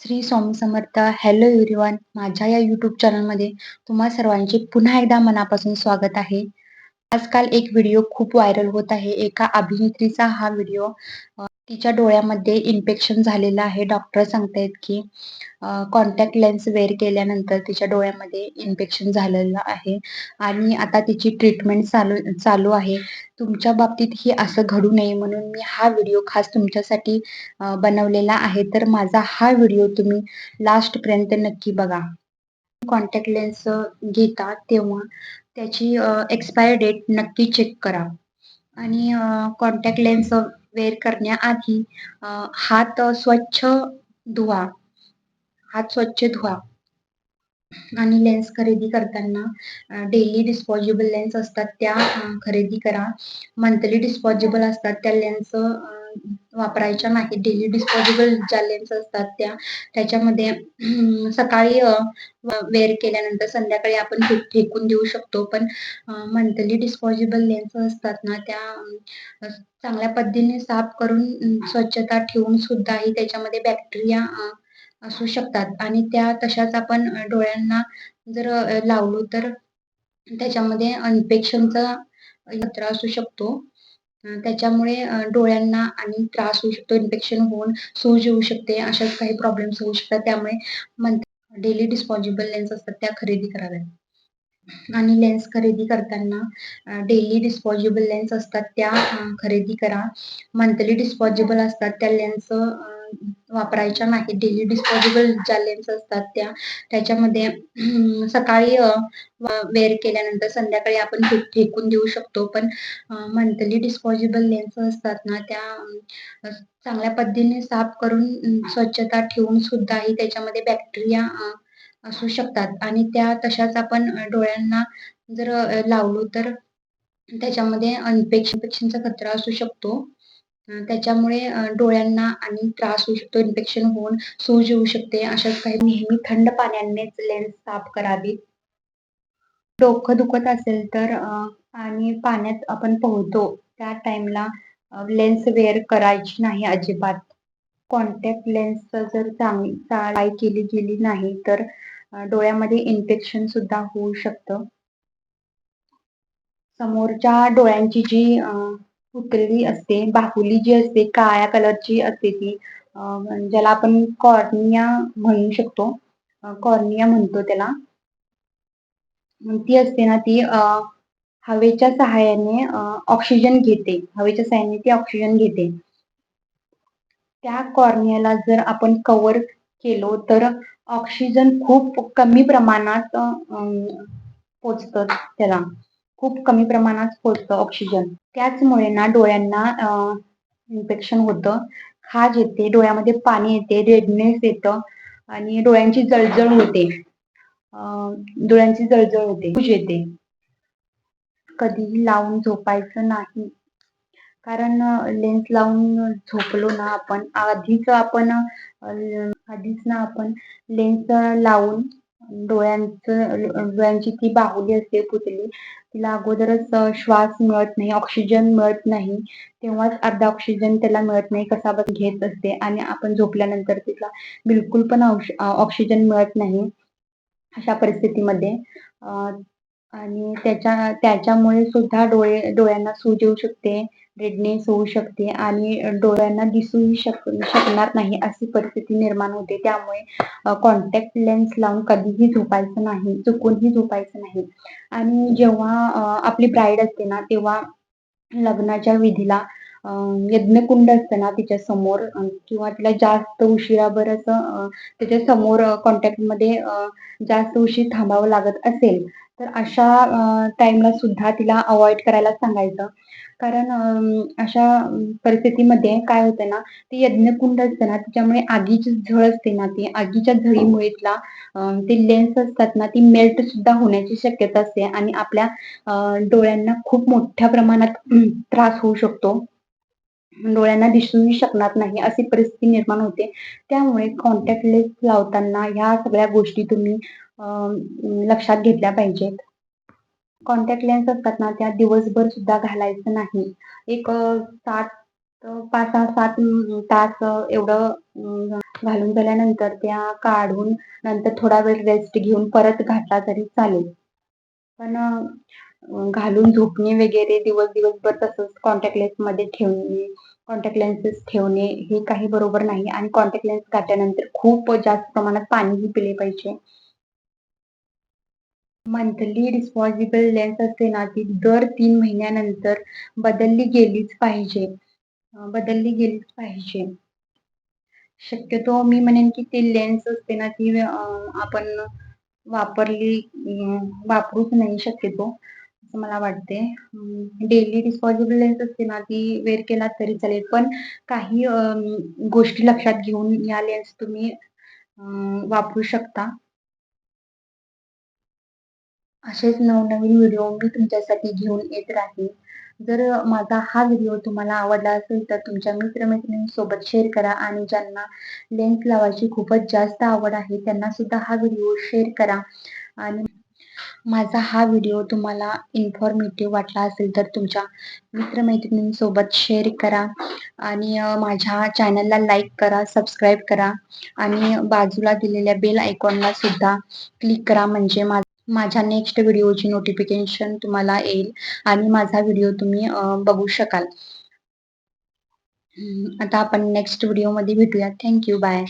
Shri Swami Samarth. Hello everyone माझ्या या YouTube चॅनलमध्ये तुम्हा सर्वांचे पुन्हा एकदा मनापासून स्वागत आहे. आजकाल एक व्हिडिओ खूप व्हायरल होत आहे. एका अभिनेत्रीचा हा व्हिडिओ तिच्या डोळ्यामध्ये इन्फेक्शन झालेलं आहे. डॉक्टर सांगतायत की कॉन्टॅक्ट लेन्स वेअर केल्यानंतर तिच्या डोळ्यामध्ये इन्फेक्शन झालेलं आहे. आणि आता तिची ट्रीटमेंट चालू चालू आहे. तुमच्या बाबतीत ही असं घडू नये म्हणून मी हा व्हिडिओ खास तुमच्यासाठी बनवलेला आहे. तर माझा हा व्हिडिओ तुम्ही लास्टपर्यंत नक्की बघा. कॉन्टॅक्ट लेन्स घेता तेव्हा त्याची एक्सपायर डेट नक्की चेक करा. आणि कॉन्टॅक्ट लेन्स वेअर करण्याआधी हात स्वच्छ धुवा. हात स्वच्छ धुवा. आणि लेन्स खरेदी करताना डेली डिस्पॉजिबल लेन्स असतात त्या खरेदी करा. मंथली डिस्पॉजिबल असतात त्या लेन्स वापरायच्या नाही डेली डिस्पोजेबल ज्या लेन्स असतात त्या त्याच्यामध्ये सकाळी वेअर केल्यानंतर संध्याकाळी आपण फेकून देऊ शकतो. पण मंथली डिस्पोजेबल लेन्स असतात ना त्या चांगल्या पद्धतीने साफ करून स्वच्छता ठेवून सुद्धाही त्याच्यामध्ये बॅक्टेरिया असू शकतात. आणि त्या तशाच आपण डोळ्यांना जर लावलो तर त्याच्यामध्ये इन्फेक्शनचा खतरा असू शकतो. त्याच्यामुळे डोळ्यांना आणि त्रास होऊ शकतो इन्फेक्शन होऊन सूज येऊ शकते अशाच काही प्रॉब्लेम्स होऊ शकतात. त्यामुळे डेली डिस्पॉजिबल लेन्स असतात त्या खरेदी कराव्यात. आणि लेन्स खरेदी करताना डेली डिस्पॉजिबल लेन्स असतात त्या खरेदी करा. मंथली डिस्पॉजिबल असतात त्या लेन्स वापरायच्या नाही डेली डिस्पोजेबल ज्या लेन्स असतात त्या त्याच्यामध्ये सकाळी वेअर केल्यानंतर संध्याकाळी आपण फेकून देऊ शकतो. पण मंथली डिस्पोजेबल लेन्स असतात ना त्या चांगल्या पद्धतीने साफ करून स्वच्छता ठेवून सुद्धाही त्याच्यामध्ये बॅक्टेरिया असू शकतात. आणि त्या तशाच आपण डोळ्यांना जर लावलो तर त्याच्यामध्ये इन्फेक्शनचा खतरा असू शकतो. त्याच्यामुळे डोळ्यांना आणि त्रास होऊ शकतो इन्फेक्शन होऊन सूज येऊ शकते अशाच काही नेहमी थंड पाण्यानेच लेन्स साफ करावी. डोकं दुखत असेल तर आणि पाण्यात आपण पोहतो त्या टाइमला लेन्स वेअर करायची नाही अजिबात. कॉन्टॅक्ट लेन्स जर चांगली केली गेली नाही तर डोळ्यामध्ये इन्फेक्शन सुद्धा होऊ शकतं. समोरच्या डोळ्यांची जी पुतळी असते बाहुली जी असते काळ्या कलरची असते ती. ज्याला आपण कॉर्निया म्हणू शकतो. कॉर्निया म्हणतो त्याला. ती असते ना ती हवेच्या सहाय्याने ऑक्सिजन घेते. हवेच्या सहाय्याने ती ऑक्सिजन घेते. त्या कॉर्नियाला जर आपण कव्हर केलो तर ऑक्सिजन खूप कमी प्रमाणात पोचत त्याला. खूप कमी प्रमाणात पोचतं ऑक्सिजन त्याचमुळे ना डोळ्यांना इन्फेक्शन होतं. खाज येते डोळ्यामध्ये पाणी येते रेडनेस येतं आणि डोळ्यांची जळजळ होते. डोळ्यांची जळजळ होते येते. कधीही लावून झोपायचं नाही. कारण लेन्स लावून झोपलो ना आपण आधीच आपण आधीच ना आपण लेन्स लावून डोळ्यांचं डोळ्यांची ती बाहुली असते पुतली. तिला अगोदरच श्वास मिळत नाही ऑक्सिजन मिळत नाही. तेव्हाच अर्धा ऑक्सिजन त्याला मिळत नाही कसा बस घेत असते. आणि आपण झोपल्यानंतर तिला बिलकुल पण ऑक्सिजन मिळत नाही अशा परिस्थितीमध्ये. आणि त्याच्या त्याच्यामुळे सुद्धा डोळे डोळ्यांना सूज येऊ शकते. रेडनेस होऊ शकते आणि डोळ्यांना दिसूही शक शकणार नाही अशी परिस्थिती निर्माण होते. त्यामुळे कॉन्टॅक्ट लेन्स लावून कधीही झोपायचं नाही चुकूनही झोपायचं नाही. आणि जेव्हा आपली ब्राईड असते ना तेव्हा लग्नाच्या विधीला यज्ञकुंड असतं ना तिच्या समोर किंवा तिला जास्त उशिराभर असं त्याच्यासमोर कॉन्टॅक्टमध्ये जास्त उशीर थांबावं लागत असेल तर अशा टाइमला सुद्धा तिला अवॉइड करायला सांगायचं. कारण अशा परिस्थितीमध्ये काय होतं ना ते यज्ञकुंड असतं ना तिच्यामुळे आगीची झळ असते ना ती आगीच्या झळीमुळे तिला ते लेन्स असतात ना ती मेल्ट सुद्धा होण्याची शक्यता असते आणि आपल्या डोळ्यांना खूप मोठ्या प्रमाणात त्रास होऊ शकतो. डोळ्यांना दिसूही शकणार नाही अशी परिस्थिती निर्माण होते. त्यामुळे कॉन्टॅक्ट लेन्स लावताना ह्या सगळ्या गोष्टी तुम्ही लक्षात घेतल्या पाहिजेत. कॉन्टॅक्ट लेन्स असतात ना त्या दिवसभर सुद्धा घालायचं नाही. एक सात पाच सहा सात तास एवढं घालून झाल्यानंतर त्या काढून नंतर थोडा वेळ रेस्ट घेऊन परत घातला तरी चालेल. पण घालून झोपणे वगैरे दिवस दिवसभर तसंच कॉन्टॅक्ट लेन्समध्ये ठेवणे कॉन्टॅक्ट लेन्सेस ठेवणे हे काही बरोबर नाही. आणि कॉन्टॅक्ट लेन्स घातल्यानंतर खूप जास्त प्रमाणात पाणीही पिले पाहिजे. मंथली डिस्पॉझिबल लेन्स असते ना ती दर तीन महिन्यानंतर बदलली गेलीच पाहिजे. बदलली गेलीच पाहिजे. शक्यतो मी म्हणेन की ती लेन्स असते ना ती आपण वापरली वापरूच नाही शक्यतो असं मला वाटते. डेली डिस्पॉझिबल लेन्स असते ना ती वेअर केला तरी चालेल. पण काही गोष्टी लक्षात घेऊन या लेन्स तुम्ही वापरू शकता. असेच नवनवीन व्हिडिओ मी तुमच्यासाठी घेऊन येत राहील जर माझा हा व्हिडिओ तुम्हाला आवडला असेल तर तुमच्या मित्रमैत्रिणींसोबत शेअर करा आणि ज्यांना लेन्स लावायची खूपच जास्त आवड आहे त्यांना सुद्धा हा व्हिडिओ शेअर करा. आणि माझा हा व्हिडिओ तुम्हाला इन्फॉर्मेटिव्ह वाटला असेल तर तुमच्या मित्रमैत्रिणींसोबत शेअर करा. आणि माझ्या चॅनलला लाईक करा सबस्क्राईब करा. आणि बाजूला दिलेल्या बेल आयकॉनला सुद्धा क्लिक करा. म्हणजे माझा माझ्या नेक्स्ट व्हिडिओची नोटिफिकेशन तुम्हाला येईल आणि माझा व्हिडिओ तुम्ही बघू शकाल. आता आपण नेक्स्ट व्हिडिओमध्ये भेटूया थँक्यू बाय